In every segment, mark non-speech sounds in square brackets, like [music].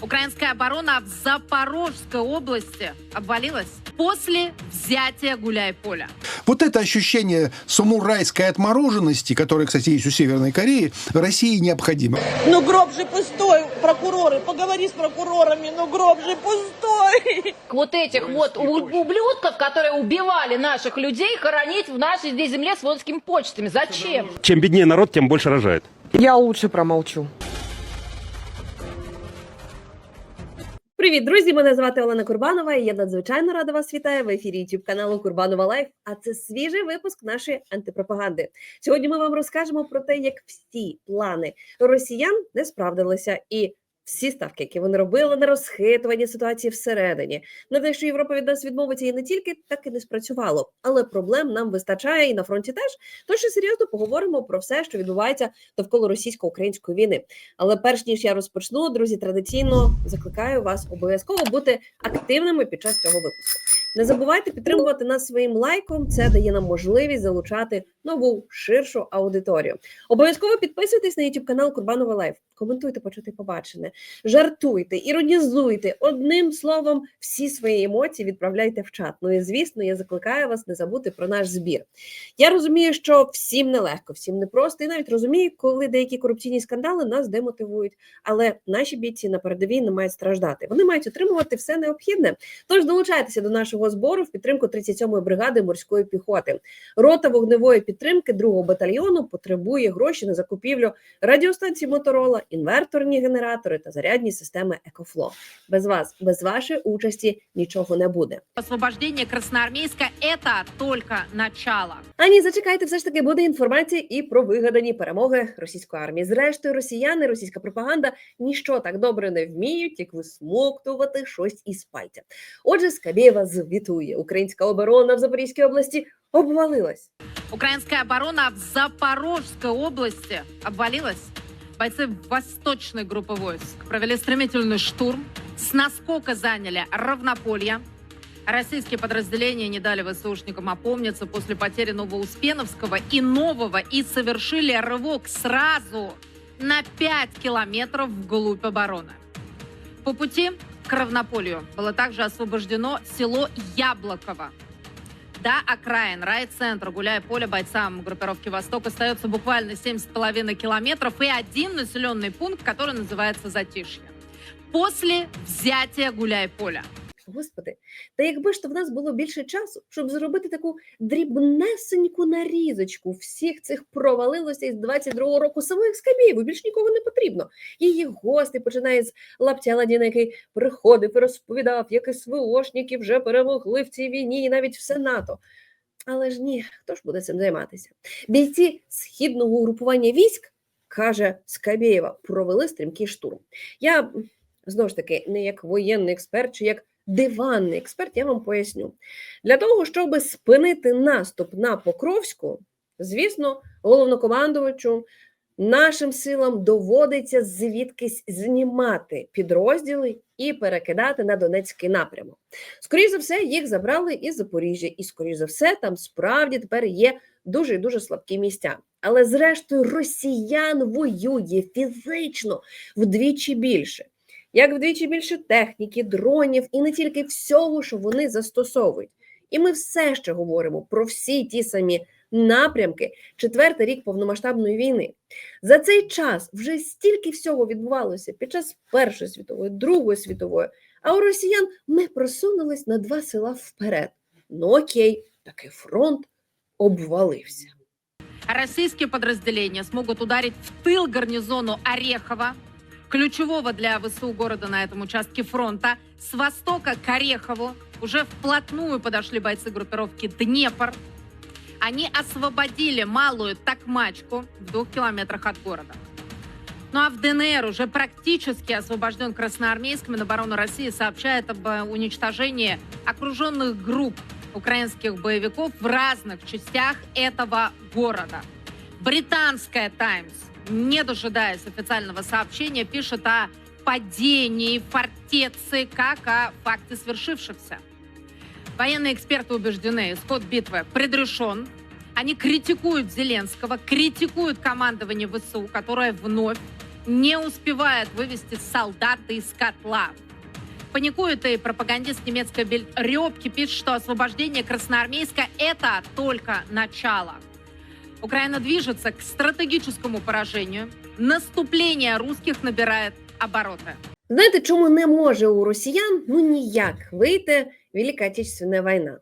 Украинская оборона в Запорожской области обвалилась после взятия Гуляй-Поля. Вот это ощущение самурайской отмороженности, которое, кстати, есть у Северной Кореи, России необходимо. Ну гроб же пустой, прокуроры, поговори с прокурорами, ну гроб же пустой. вот этих вот ублюдков, которые убивали наших людей, хоронить в нашей здесь земле с водскими почтами. Зачем? Чем беднее народ, тем больше рожает. Я лучше промолчу. Привіт, друзі! Мене звати Олена Курбанова. і Я надзвичайно рада вас вітаю в ефірі youtube каналу Курбанова Лайф. А це свіжий випуск нашої антипропаганди. Сьогодні ми вам розкажемо про те, як всі плани росіян не справдилися, і всі ставки, які вони робили на розхитування ситуації всередині, на те, що Європа від нас відмовиться, і не тільки так і не спрацювало. Але проблем нам вистачає і на фронті теж. Тож серйозно поговоримо про все, що відбувається довкола російсько-української війни. Але перш ніж я розпочну, друзі, традиційно закликаю вас обов'язково бути активними під час цього випуску. Не забувайте підтримувати нас своїм лайком. Це дає нам можливість залучати нову ширшу аудиторію. Обов'язково підписуйтесь на YouTube канал Курбанова Лайф. Коментуйте, почути побачене, жартуйте, іронізуйте. Одним словом, всі свої емоції відправляйте в чат. Ну і звісно, я закликаю вас не забути про наш збір. Я розумію, що всім нелегко, всім непросто, і навіть розумію, коли деякі корупційні скандали нас демотивують. Але наші бійці на передовій не мають страждати. Вони мають отримувати все необхідне. Тож долучайтеся до нашого збору в підтримку 37-ї бригади морської піхоти. Рота вогневої підтримки 2-го батальйону потребує гроші на закупівлю радіостанцій Моторола, інверторні генератори та зарядні системи Екофло. Без вас, без вашої участі нічого не буде. Освобождение Красноармейска – это только начало. А ні, зачекайте, все ж таки буде інформація і про вигадані перемоги російської армії. Зрештою, росіяни, російська пропаганда ніщо так добре не вміють, як висмоктувати щось із пальця. Отже, Скабєва звітує: українська оборона в Запорізькій області обвалилась. Украинская оборона в Запорожской области обвалилась. Бойцы восточной группы войск провели стремительный штурм, с наскока заняли равнополье. Российские подразделения не дали ВСУшникам опомниться после потери Новоуспеновского и Нового и совершили рывок сразу на 5 километров вглубь обороны. По пути к равнополью было также освобождено село Яблоково. До окраин райцентра гуляя поле бойцам группировки «Восток» остается буквально 7,5 километров и один населенный пункт, который называется Затишье. После взятия гуляй-поля. Господи, та якби ж то в нас було більше часу, щоб зробити таку дрібнесеньку нарізочку всіх цих провалилося із 22-го року самої Скабєєвої, більш нікого не потрібно. Її гості починає з лаптя Ладіна, який приходив і розповідав, як СВОшники вже перемогли в цій війні і навіть все НАТО. Але ж ні, хто ж буде цим займатися? Бійці східного угрупування військ, каже Скабєєва, провели стрімкий штурм. Я знову ж таки не як воєнний експерт чи як диванний експерт, я вам поясню. Для того, щоб спинити наступ на Покровську, звісно, головнокомандувачу нашим силам доводиться звідкись знімати підрозділи і перекидати на Донецький напрямок. Скоріше за все, їх забрали із Запоріжжя, і скоріше за все, там справді тепер є дуже і дуже слабкі місця. Але зрештою, росіян воює фізично вдвічі більше як вдвічі більше техніки, дронів і не тільки всього, що вони застосовують. І ми все ще говоримо про всі ті самі напрямки, четвертий рік повномасштабної війни. За цей час вже стільки всього відбувалося під час Першої світової, Другої світової. А у росіян ми просунулись на два села вперед. Ну окей, такий фронт обвалився. Российские подразделения смогут ударить в тыл гарнизону Орехова, ключевого для ВСУ города на этом участке фронта. С востока к Орехову уже вплотную подошли бойцы группировки «Днепр». Они освободили малую Токмачку в двух километрах от города. Ну а в ДНР уже практически освобожден Красноармейск. Минобороны России сообщает об э, уничтожении окруженных групп украинских боевиков в разных частях этого города. Британская «Таймс», не дожидаясь официального сообщения, пишет о падении фортецы как о факте свершившихся. Военные эксперты убеждены, исход битвы предрешен. Они критикуют Зеленского, критикуют командование ВСУ, которое вновь не успевает вывести солдаты из котла. Паникует и пропагандист немецкой Рёбки пишет, что освобождение Красноармейска – это только начало. Украина движется к стратегическому поражению. Наступление русских набирает обороты. Знаєте, чому не може у росіян ну ніяк вийти Велика Отечественна війна?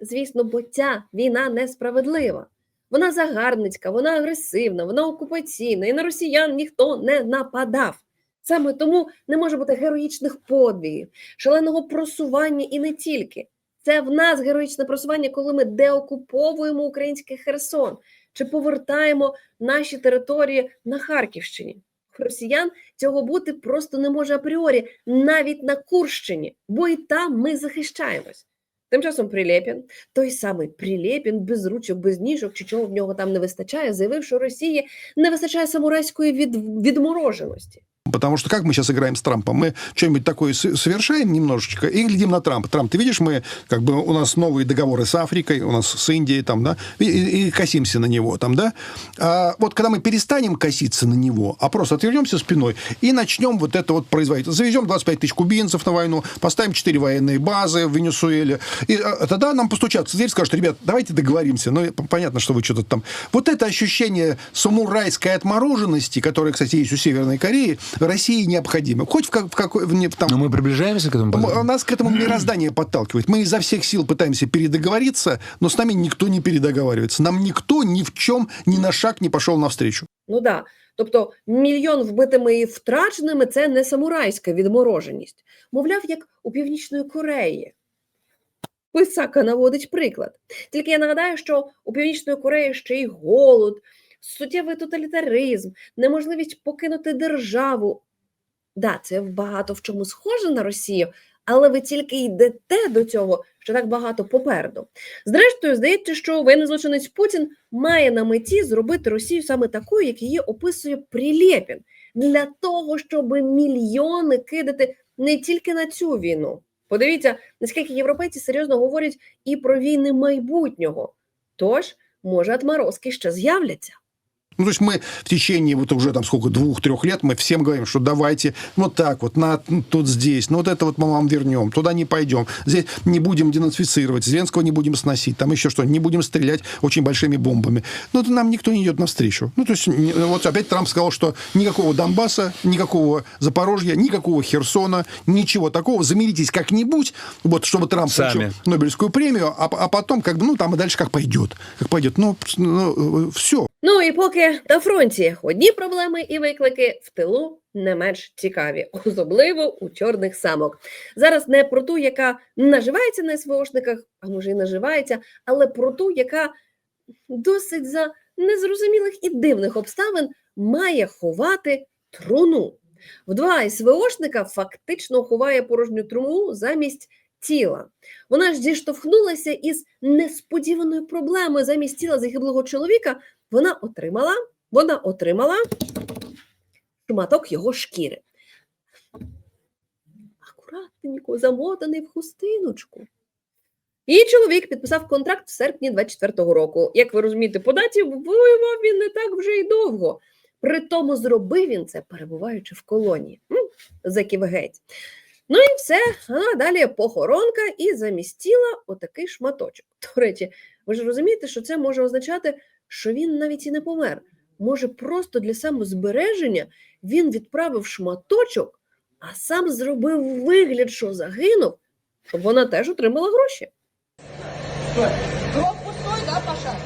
Звісно, бо ця війна несправедлива. Вона загарбницька, вона агресивна, вона окупаційна, і на росіян ніхто не нападав. Саме тому не може бути героїчних подвігів, шаленого просування і не тільки. Це в нас героїчне просування, коли ми деокуповуємо український Херсон чи повертаємо наші території на Харківщині. Росіян цього бути просто не може апріорі, навіть на Курщині, бо і там ми захищаємось. Тим часом Прилєпін, той самий Прилєпін, без ручок, без ніжок, чи чого в нього там не вистачає, заявив, що Росії не вистачає самурайської від... відмороженості. Потому что как мы сейчас играем с Трампом? Мы что-нибудь такое совершаем немножечко и глядим на Трампа. Трамп, ты видишь, мы как бы у нас новые договоры с Африкой, у нас с Индией, там, да, и, и- косимся на него, там, да. А вот когда мы перестанем коситься на него, а просто отвернемся спиной и начнем вот это вот производить. Завезем 25 тысяч кубинцев на войну, поставим 4 военные базы в Венесуэле, и а, тогда нам постучатся в дверь, скажут, ребят, давайте договоримся. Ну, понятно, что вы что-то там... Вот это ощущение самурайской отмороженности, которое, кстати, есть у Северной Кореи, России необходимо. Хоть в, как, в какой... в не- там, Но мы приближаемся к этому. М- позыву? нас к этому мироздание подталкивает. Мы изо всех сил пытаемся передоговориться, но с нами никто не передоговаривается. Нам никто ни в чем, ни на шаг не пошел навстречу. Ну да. Тобто мільйон вбитими і втраченими це не самурайська відмороженість. Мовляв, як у Північної Кореї. Писака наводить приклад. Тільки я нагадаю, що у Північної Кореї ще й голод, Суттєвий тоталітаризм, неможливість покинути державу. Да, це багато в чому схоже на Росію, але ви тільки йдете до цього, що так багато попереду. Зрештою, здається, що воєнний злочинець Путін має на меті зробити Росію саме такою, як її описує Прилєпін, для того, щоб мільйони кидати не тільки на цю війну. Подивіться, наскільки європейці серйозно говорять і про війни майбутнього. Тож, може, отморозки ще з'являться. Ну, то есть мы в течение вот уже там сколько, двух-трех лет мы всем говорим, что давайте вот так вот, на, ну, тут здесь, ну вот это вот мы вам вернем, туда не пойдем, здесь не будем денацифицировать, Зеленского не будем сносить, там еще что, не будем стрелять очень большими бомбами. Ну, это нам никто не идет навстречу. Ну, то есть вот опять Трамп сказал, что никакого Донбасса, никакого Запорожья, никакого Херсона, ничего такого, замиритесь как-нибудь, вот, чтобы Трамп Сами. получил Нобелевскую премию, а, а потом как бы, ну, там и дальше как пойдет, как пойдет. Ну, все, Ну і поки на фронті одні проблеми і виклики в тилу не менш цікаві, особливо у чорних самок. Зараз не про ту, яка наживається на СВОшниках, а може і наживається, але про ту, яка досить за незрозумілих і дивних обставин має ховати труну. В два СВОшника фактично ховає порожню труну замість тіла. Вона ж зіштовхнулася із несподіваною проблемою замість тіла загиблого чоловіка вона отримала, вона отримала шматок його шкіри. Акуратненько замотаний в хустиночку. І чоловік підписав контракт в серпні 24-го року. Як ви розумієте, по даті воював він не так вже й довго. При тому зробив він це, перебуваючи в колонії. Заків геть. Ну і все, а далі похоронка і замістила отакий шматочок. До речі, ви ж розумієте, що це може означати, що він навіть і не помер. Може, просто для самозбереження він відправив шматочок, а сам зробив вигляд, що загинув, щоб вона теж отримала гроші. Гроб пустой, да, Паша?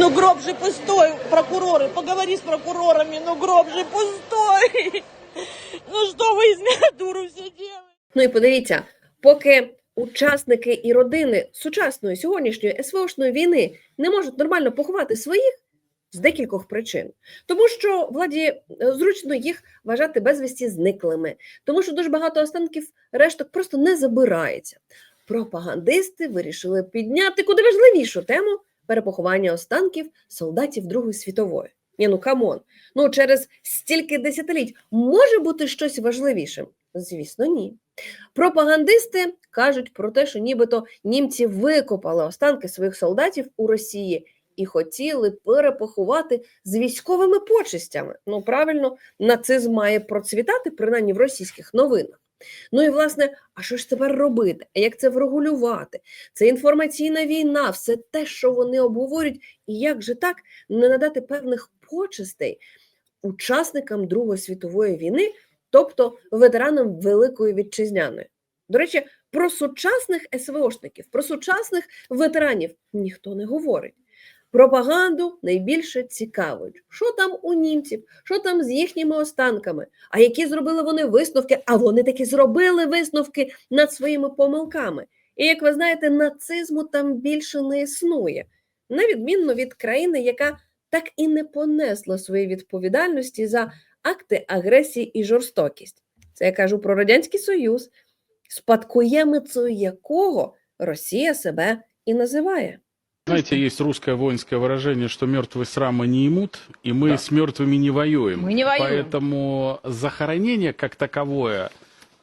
Ну гроб же пустой, прокуроры, поговори с прокурорами, ну гроб же пустой. Ну что вы из меня дуру все делаете? Ну і подивіться, поки учасники і родини сучасної сьогоднішньої СВОшної війни не можуть нормально поховати своїх з декількох причин, тому що владі е, зручно їх вважати безвісті зниклими, тому що дуже багато останків решток просто не забирається. Пропагандисти вирішили підняти куди важливішу тему перепоховання останків солдатів Другої світової. Ні, ну камон. Ну через стільки десятиліть може бути щось важливішим? Звісно, ні. Пропагандисти кажуть про те, що нібито німці викопали останки своїх солдатів у Росії і хотіли перепоховати з військовими почестями. Ну, правильно, нацизм має процвітати, принаймні в російських новинах. Ну і власне, а що ж тепер робити? А як це врегулювати? Це інформаційна війна, все те, що вони обговорюють, і як же так не надати певних почестей учасникам Другої світової війни, тобто ветеранам Великої вітчизняної. До речі, про сучасних СВОшників, про сучасних ветеранів ніхто не говорить. Пропаганду найбільше цікавить, що там у німців, що там з їхніми останками, а які зробили вони висновки, а вони таки зробили висновки над своїми помилками. І як ви знаєте, нацизму там більше не існує, на відмінно від країни, яка так і не понесла своєї відповідальності за акти агресії і жорстокість. Це я кажу про Радянський Союз, спадкоємицею якого Росія себе і називає. Знаете, есть русское воинское выражение, что мертвые срамы не имут, и мы с мертвыми не воюем. Мы не воюем. Поэтому захоронение как таковое,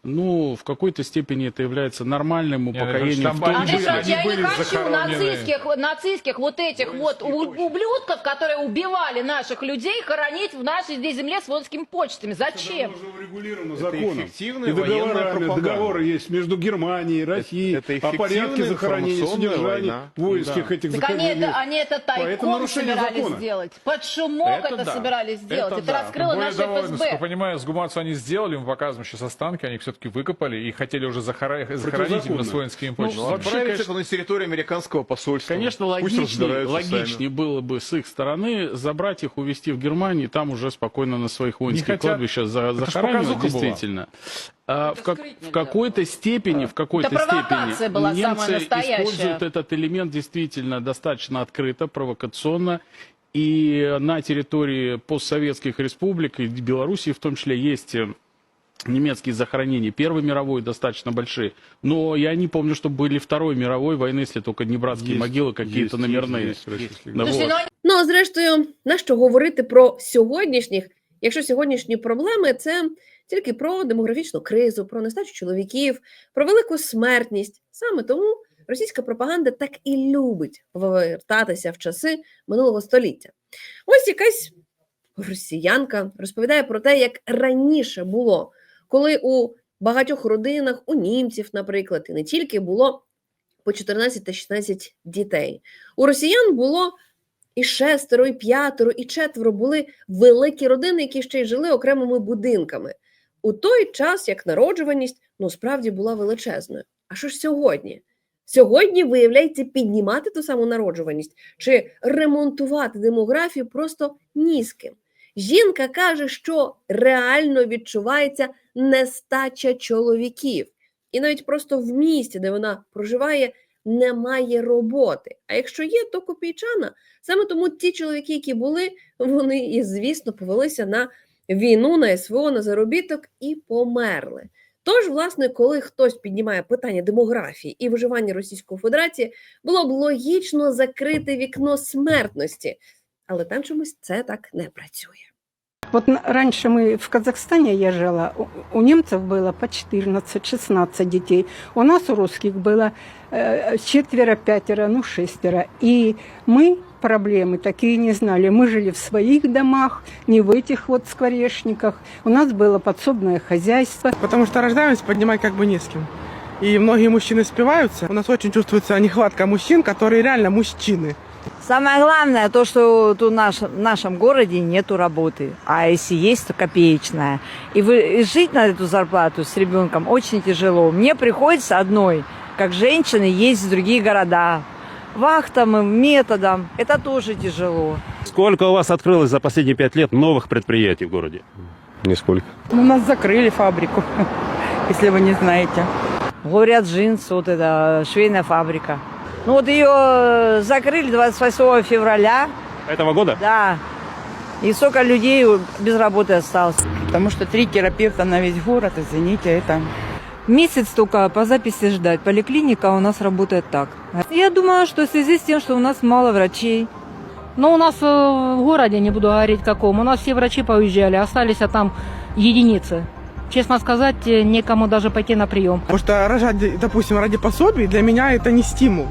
ну, в какой-то степени это является нормальным ну, упокоением там в том они Андрей числе. Иванович, я были не хочу захоронены. нацистских, нацистских вот этих вот у- ублюдков, которые убивали наших людей, хоронить в нашей здесь земле с воинскими почтами. Зачем? уже урегулировано законом. эффективная И военная договорами, пропаганда. договоры есть между Германией Россией это о порядке эффективная захоронения, информационная содержания воинских Да. этих Так они захоронений. это, они это тайком нарушение собирались закона. сделать. Под шумок Это это, да. собирались сделать. Это Это, да. раскрыло Более наше насколько я ФСБ. понимаю, сгумацию они сделали, мы показываем сейчас останки, они все-таки выкопали и хотели уже захоронить именно с воинскими Ну, вообще, конечно, это на территорию американского посольства. Конечно, логичнее, логичнее было бы с их стороны забрать их, увезти в Германию, и там уже спокойно на своих воинских хотят. кладбищах за, была. действительно. А в, как- в какой-то степени, в какой-то степени была немцы используют этот элемент действительно достаточно открыто, провокационно. И на территории постсоветских республик, и Белоруссии в том числе, есть э, немецкие захоронения Первой мировой достаточно большие. Но я не помню, что были Второй мировой войны, если только не братские Есть, могилы какие-то есть, номерные. есть, есть российские Да Слушайте, вот. ну они Ну, а зрештою, нащо говорити про сьогоднішніх, якщо сьогоднішні проблеми це тільки про демографічну кризу, про нестачу чоловіків, про велику смертність. Саме тому російська пропаганда так і любить повертатися в часи минулого століття. Ось якась росіянка розповідає про те, як раніше було, коли у багатьох родинах, у німців, наприклад, і не тільки було по 14 та 16 дітей. У росіян було і шестеро, і п'ятеро, і четверо були великі родини, які ще й жили окремими будинками. У той час, як народжуваність ну справді була величезною. А що ж сьогодні? Сьогодні, виявляється, піднімати ту саму народжуваність чи ремонтувати демографію просто ні з ким. Жінка каже, що реально відчувається нестача чоловіків, і навіть просто в місті, де вона проживає, немає роботи. А якщо є, то копійчана. Саме тому ті чоловіки, які були, вони і звісно повелися на війну, на СВО, на заробіток і померли. Тож, власне, коли хтось піднімає питання демографії і виживання Російської Федерації, було б логічно закрити вікно смертності, але там чомусь це так не працює. Вот на- раньше мы в Казахстане я жила, у, у немцев было по 14-16 детей. У нас, у русских, было э, четверо, пятеро, ну шестеро. И мы проблемы такие не знали. Мы жили в своих домах, не в этих вот скворечниках. У нас было подсобное хозяйство. Потому что рождаемость поднимать как бы не с кем. И многие мужчины спиваются. У нас очень чувствуется нехватка мужчин, которые реально мужчины. Самое главное то, что тут наш, в нашем городе нету работы, а если есть, то копеечная. И, вы, и жить на эту зарплату с ребенком очень тяжело. Мне приходится одной, как женщине, ездить в другие города. Вахтам, и методом. Это тоже тяжело. Сколько у вас открылось за последние пять лет новых предприятий в городе? Нисколько. У нас закрыли фабрику, [laughs] если вы не знаете. Говорят, джинс, вот это швейная фабрика. Ну вот ее закрыли 28 февраля, Этого года? да. И сколько людей без работы осталось. Потому что три терапевта на весь город, извините, это Месяц только по записи ждать. Поликлиника у нас работает так. Я думаю, что в связи с тем, что у нас мало врачей. Но у нас э, в городе, не буду говорить каком, у нас все врачи поуезжали, остались а там единицы. Честно сказать, э, некому даже пойти на прием. Потому что рожать, допустим, ради пособий для меня это не стимул.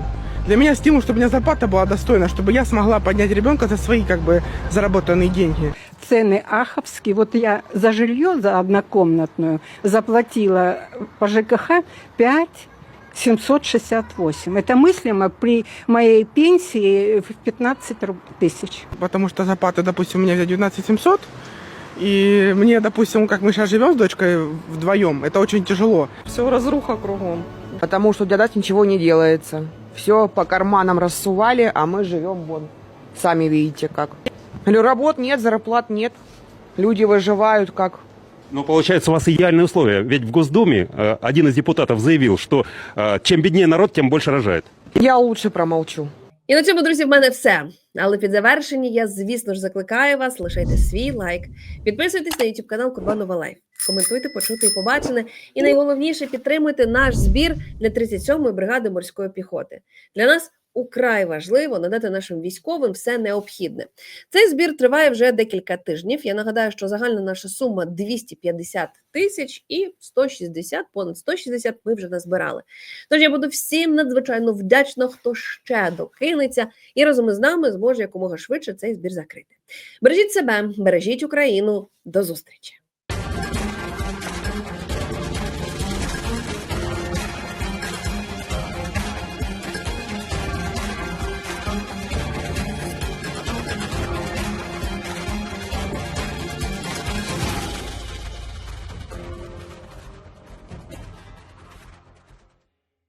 Для меня стимул, чтобы у меня зарплата была достойна, чтобы я смогла поднять ребенка за свои как бы заработанные деньги. Цены аховские. Вот я за жилье, за однокомнатную, заплатила по ЖКХ 5 768. Это мыслимо при моей пенсии в 15 руб- тысяч. Потому что зарплата, допустим, у меня 19 700, и мне, допустим, как мы сейчас живем с дочкой вдвоем, это очень тяжело. Все разруха кругом. Потому что для нас ничего не делается. Все по карманам рассували, а мы живем вон. Сами видите как. Говорю, работ нет, зарплат нет. Люди выживают как. Но получается у вас идеальные условия. Ведь в Госдуме э, один из депутатов заявил, что э, чем беднее народ, тем больше рожает. Я лучше промолчу. І на цьому, друзі, в мене все. Але під завершення я, звісно ж, закликаю вас лишайте свій лайк, підписуйтесь на YouTube канал Курбанова Лайф, коментуйте, почути і побачене. І найголовніше підтримуйте наш збір для 37-ї бригади морської піхоти. Для нас украй важливо надати нашим військовим все необхідне. Цей збір триває вже декілька тижнів. Я нагадаю, що загальна наша сума 250 тисяч і 160, понад 160 ми вже назбирали. Тож я буду всім надзвичайно вдячна, хто ще докинеться і разом із нами зможе якомога швидше цей збір закрити. Бережіть себе, бережіть Україну. До зустрічі!